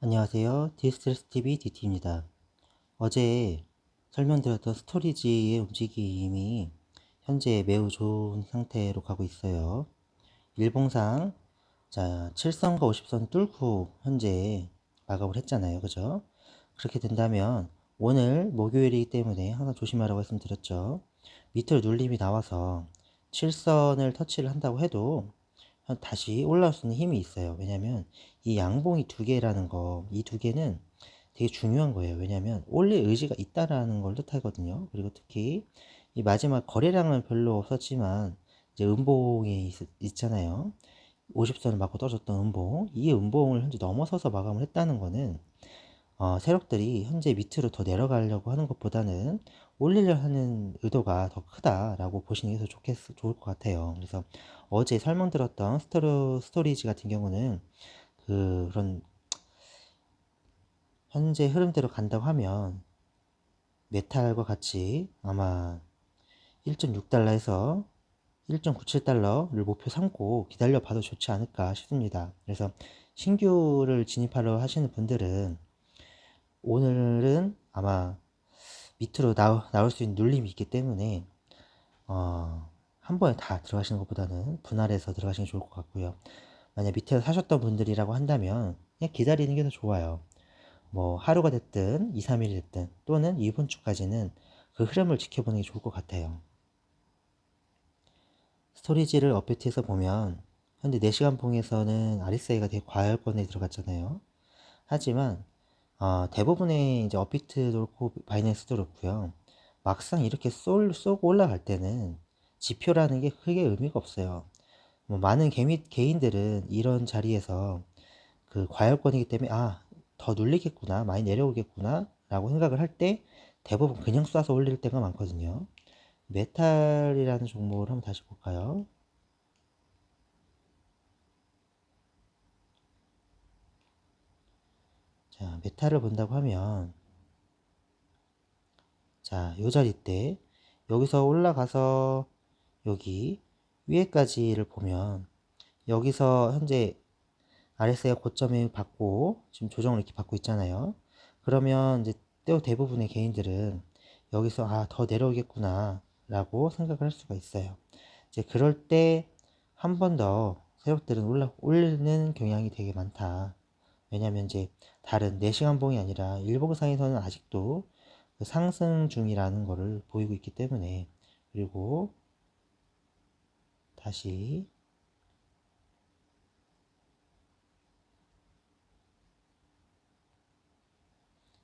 안녕하세요. 디스트레스TV DT입니다. 어제 설명드렸던 스토리지의 움직임이 현재 매우 좋은 상태로 가고 있어요. 일봉상 자 7선과 50선 뚫고 현재 마감을 했잖아요. 그죠? 그렇게 된다면 오늘 목요일이기 때문에 항상 조심하라고 말씀드렸죠. 밑으로 눌림이 나와서 7선을 터치를 한다고 해도 다시 올라올 수 있는 힘이 있어요. 왜냐면 이 양봉이 두 개라는 거, 이 두 개는 되게 중요한 거예요. 왜냐면 올릴 의지가 있다라는 걸 뜻하거든요. 그리고 특히 이 마지막 거래량은 별로 없었지만 이제 음봉이 있, 잖아요 50선을 맞고 떨어졌던 음봉. 이 음봉을 현재 넘어서서 마감을 했다는 거는 어, 세력들이 현재 밑으로 더 내려가려고 하는 것보다는 올리려 하는 의도가 더 크다라고 보시는 게 더 좋겠, 좋을 것 같아요. 그래서 어제 설명드렸던 스토리, 스토리지 같은 경우는 그, 그런 현재 흐름대로 간다고 하면 메탈과 같이 아마 1.6달러에서 1.97달러를 목표 삼고 기다려 봐도 좋지 않을까 싶습니다. 그래서 신규를 진입하려 하시는 분들은 오늘은 아마 밑으로 나오, 나올 수 있는 눌림이 있기 때문에 어, 한 번에 다 들어가시는 것보다는 분할해서 들어가시는 게 좋을 것 같고요. 만약 밑에서 사셨던 분들이라고 한다면 그냥 기다리는 게 더 좋아요. 뭐 하루가 됐든 2, 3일이 됐든 또는 이번 주까지는 그 흐름을 지켜보는 게 좋을 것 같아요. 스토리지를 업데이트해서 보면 현재 4시간 봉에서는 RSA가 되게 과열권에 들어갔잖아요. 하지만 어, 대부분의 이제 업비트도 그렇고 바이낸스도 그렇고요. 막상 이렇게 쏠, 쏘고 올라갈 때는 지표라는 게 크게 의미가 없어요. 뭐 많은 개미, 개인들은 이런 자리에서 그 과열권이기 때문에 아, 더 눌리겠구나, 많이 내려오겠구나 라고 생각을 할 때 대부분 그냥 쏴서 올릴 때가 많거든요. 메탈이라는 종목을 한번 다시 볼까요? 자, 메탈을 본다고 하면 자, 요 자리 때 여기서 올라가서 여기 위에까지를 보면 여기서 현재 RSI 고점을 받고 지금 조정을 이렇게 받고 있잖아요. 그러면 이제 또 대부분의 개인들은 여기서 아, 더 내려오겠구나 라고 생각을 할 수가 있어요. 이제 그럴 때 한 번 더 세력들은 올라, 올리는 경향이 되게 많다. 왜냐면 이제 다른 4시간 봉이 아니라 일봉상에서는 아직도 그 상승 중이라는 것을 보이고 있기 때문에 그리고 다시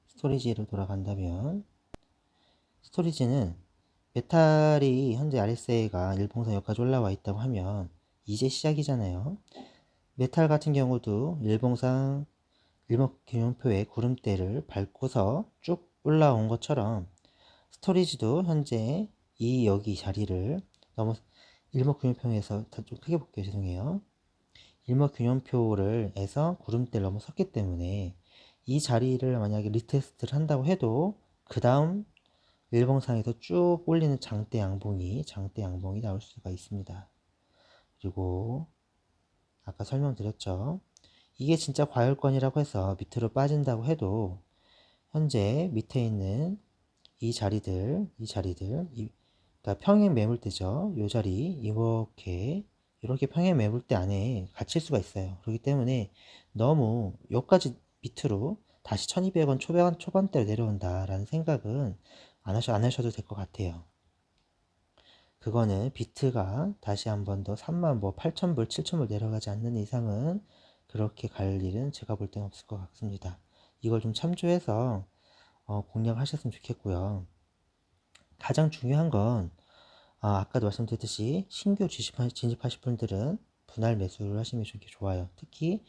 스토리지로 돌아간다면 스토리지는 메탈이 현재 RSA가 일봉상 여기까지 올라와 있다고 하면 이제 시작이잖아요. 메탈 같은 경우도 일봉상 일목균형표의 구름대를 밟고서 쭉 올라온 것처럼 스토리지도 현재 이 여기 자리를 넘어 일목균형표에서 좀 크게 볼게요. 죄송해요. 일목균형표를 해서 구름대를 넘어섰기 때문에 이 자리를 만약에 리테스트를 한다고 해도 그 다음 일봉상에서 쭉 올리는 장대 양봉이 장대 양봉이 나올 수가 있습니다. 그리고 아까 설명드렸죠 이게 진짜 과열권이라고 해서 밑으로 빠진다고 해도 현재 밑에 있는 이 자리들, 이 자리들, 이, 그러니까 평행 매물대죠. 이 자리 이렇게 이렇게 평행 매물대 안에 갇힐 수가 있어요. 그렇기 때문에 너무 여기까지 밑으로 다시 1200원 초반, 초반대로 내려온다라는 생각은 안, 하셔, 안 하셔도 될 것 같아요. 그거는 비트가 다시 한 번 더 3만 뭐 8천 불, 7천 불 내려가지 않는 이상은 그렇게 갈 일은 제가 볼 때는 없을 것 같습니다. 이걸 좀 참조해서 어, 공략하셨으면 좋겠고요. 가장 중요한 건 아, 까도 말씀드렸듯이 신규 진입하실 분들은 분할 매수를 하시면 좋게 좋아요. 특히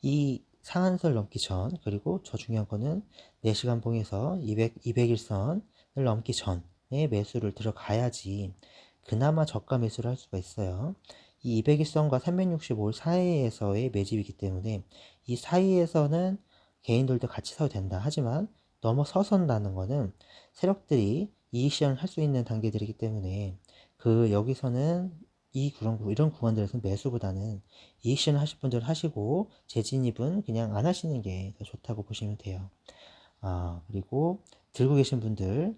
이 상한선 넘기 전 그리고 저 중요한 거는 4시간 봉에서 200, 201선을 넘기 전에 매수를 들어가야지 그나마 저가 매수를 할 수가 있어요. 이 201선과 365일 사이에서의 매집이기 때문에 이 사이에서는 개인들도 같이 사도 된다. 하지만 넘어서선다는 거는 세력들이 이익 실현을 할 수 있는 단계들이기 때문에 그 여기서는 이 그런 구- 이런 구간들에서 매수보다는 이익 실현 하실 분들은 하시고 재진입은 그냥 안 하시는 게 더 좋다고 보시면 돼요. 아, 그리고 들고 계신 분들,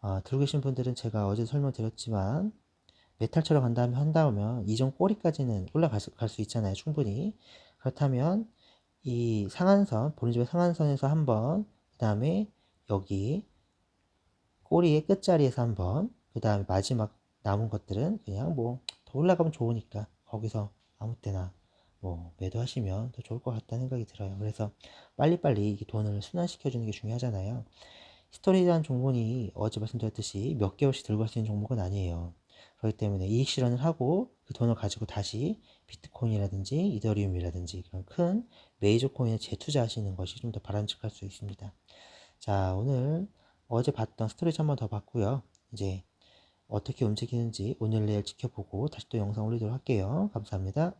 아, 들고 계신 분들은 제가 어제 설명드렸지만 메탈처럼 간다면 한다면 이전 꼬리까지는 올라갈 수, 있잖아요. 충분히. 그렇다면 이 상한선, 본인집의 상한선에서 한 번, 그 다음에 여기 꼬리의 끝자리에서 한 번, 그 다음에 마지막 남은 것들은 그냥 뭐 더 올라가면 좋으니까 거기서 아무 때나 뭐 매도하시면 더 좋을 것 같다는 생각이 들어요. 그래서 빨리빨리 이 돈을 순환시켜주는 게 중요하잖아요. 스토리라는 종목이 어제 말씀드렸듯이 몇 개월씩 들고 갈 수 있는 종목은 아니에요. 그렇기 때문에 이익 실현을 하고 그 돈을 가지고 다시 비트코인이라든지 이더리움이라든지 그런 큰 메이저 코인에 재투자하시는 것이 좀 더 바람직할 수 있습니다. 자, 오늘 어제 봤던 스토리즈 한번 더 봤고요. 이제 어떻게 움직이는지 오늘 내일 지켜보고 다시 또 영상 올리도록 할게요. 감사합니다.